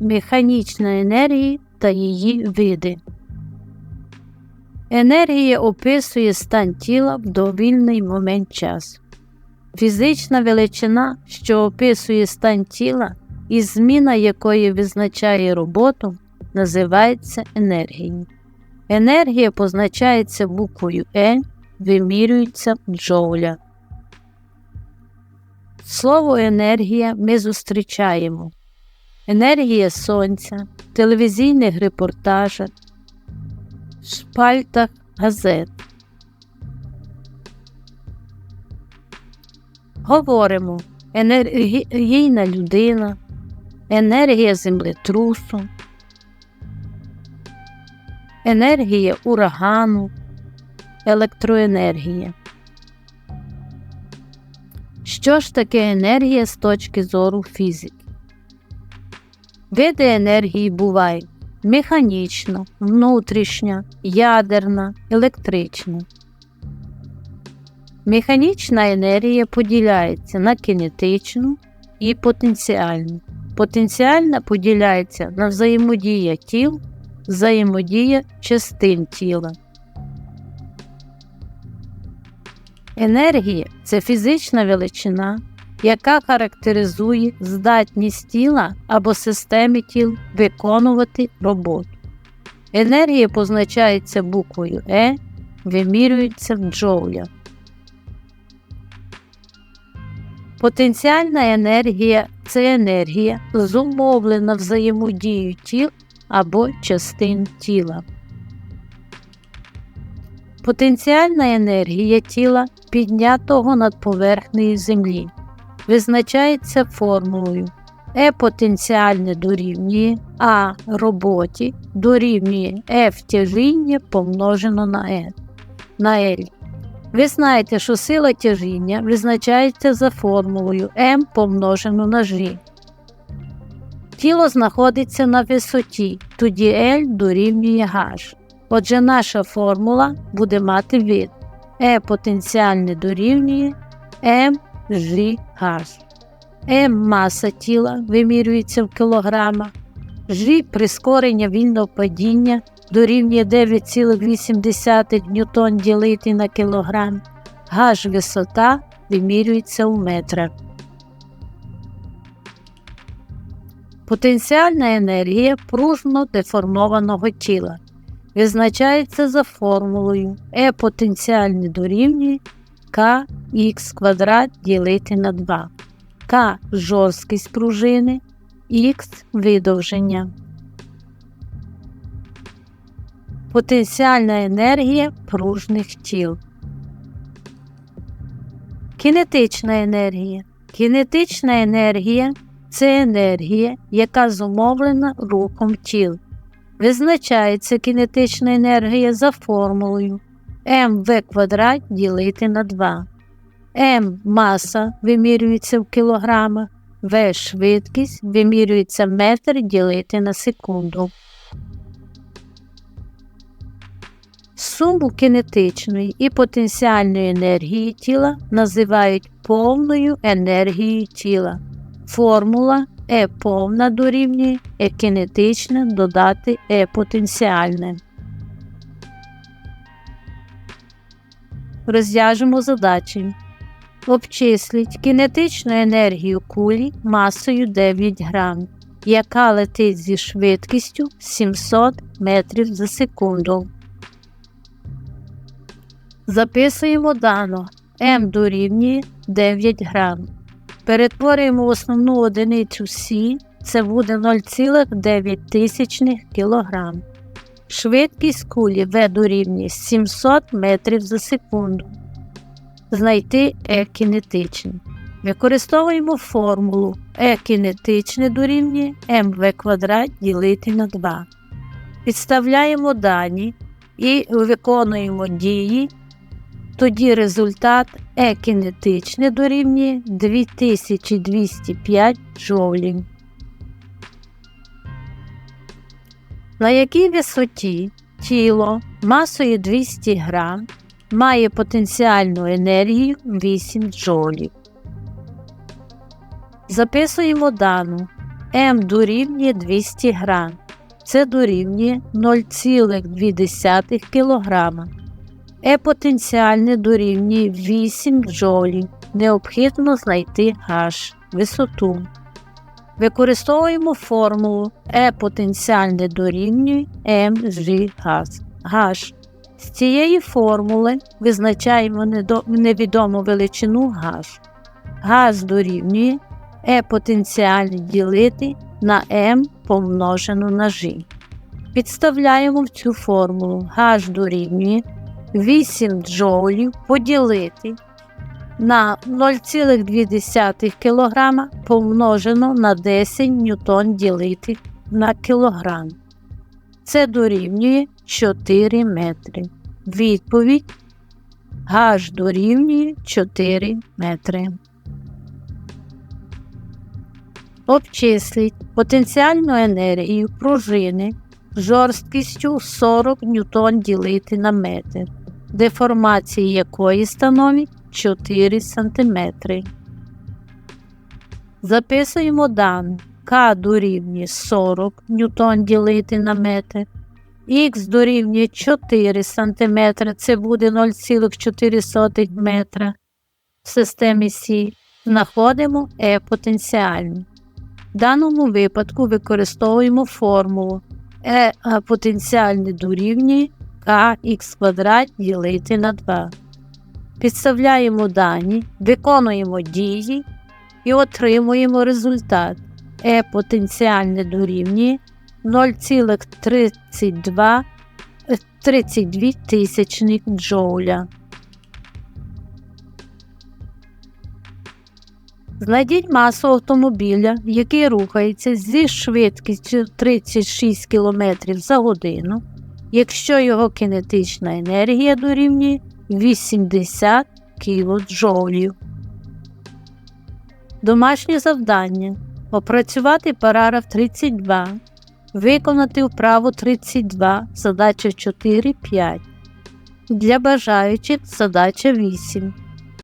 Механічна енергія та її види. Енергія описує стан тіла в довільний момент часу. Фізична величина, що описує стан тіла, і зміна якої визначає роботу, називається енергією. Енергія позначається буквою Е, вимірюється в джоуля. Слово енергія ми зустрічаємо. Енергія сонця, телевізійних репортажах, шпальтах газет. Говоримо енергійна людина, енергія землетрусу, енергія урагану, електроенергія. Що ж таке енергія з точки зору фізики? Види енергії бувають механічна, внутрішня, ядерна, електрична. Механічна енергія поділяється на кінетичну і потенціальну. Потенціальна поділяється на взаємодія тіл, взаємодія частин тіла. Енергія це фізична величина, яка характеризує здатність тіла або системи тіл виконувати роботу. Енергія позначається буквою Е, вимірюється в джоулях. Потенціальна енергія це енергія, зумовлена взаємодією тіл або частин тіла. Потенціальна енергія тіла піднятого над поверхнею Землі визначається формулою Е потенціальне дорівнює А роботі дорівнює F тяжіння помножено на N на L. Ви знаєте, що сила тяжіння визначається за формулою М помножено на G. Тіло знаходиться на висоті, тоді L дорівнює H. Отже, наша формула буде мати вид Е потенціальне дорівнює mgh. М маса тіла вимірюється в кілограмах, G прискорення вільного падіння дорівнює 9,8 ньютон ділити на кілограм, H висота вимірюється у метрах. Потенціальна енергія пружно деформованого тіла визначається за формулою E потенціальне дорівнює kx ділити на 2, К жорсткість пружини, Х видовження. Потенціальна енергія пружних тіл. Кінетична енергія. Кінетична енергія це енергія, яка зумовлена рухом тіл. Визначається кінетична енергія за формулою МВ квадрат ділити на 2. М маса вимірюється в кілограмах, В швидкість вимірюється метр ділити на секунду. Суму кінетичної і потенціальної енергії тіла називають повною енергією тіла. Формула Е повна дорівнює Е кінетичне додати Е потенціальне. Розв'яжемо задачі. Обчисліть кінетичну енергію кулі масою 9 грам, яка летить зі швидкістю 700 метрів за секунду. Записуємо дано М дорівнює 9 грам. Перетворюємо основну одиницю Сі, це буде 0,9 кг. Швидкість кулі В дорівнює 700 метрів за секунду. Знайти Е кінетичне. Використовуємо формулу Е кінетичне дорівнює МВ квадрат ділити на 2. Підставляємо дані і виконуємо дії тоді результат Е кінетичне дорівнює 2205 джоулів. На якій висоті тіло масою 200 г має потенціальну енергію 8 джоулів. Записуємо дану М дорівнює 200 г. Це дорівнює 0,2 кг. Е потенціальне дорівнює 8 джолів. Необхідно знайти H висоту. Використовуємо формулу Е потенціальне дорівнює mg газ. H. З цієї формули визначаємо невідому величину H. Газ дорівнює Е потенціальне ділити на m помножену на g. Підставляємо в цю формулу H дорівнює 8 джоулів поділити на 0,2 кг помножено на 10 ньютон ділити на кілограм. Це дорівнює 4 метри. Відповідь H дорівнює 4 метри. Обчисліть потенціальну енергію пружини жорсткістю 40 ньютон ділити на метр, деформація якої становить 4 см. Записуємо дані. К дорівнює 40 ньютон ділити на метр, Х дорівнює 4 см, це буде 0,4 метра. В системі Сі знаходимо Е потенціальний. В даному випадку використовуємо формулу Е потенціальне дорівнює КХ квадрат ділити на 2. Підставляємо дані, виконуємо дії і отримуємо результат. Е потенціальне дорівнює 0,32 е, 32 тисячних джоуля. Знайдіть масу автомобіля, який рухається зі швидкістю 36 км за годину, якщо його кинетична енергія дорівнює 80 кілоджолів. Домашнє завдання. Опрацювати параграф 32. Виконати вправу 32, задача 4, 5. Для бажаючих задача 8.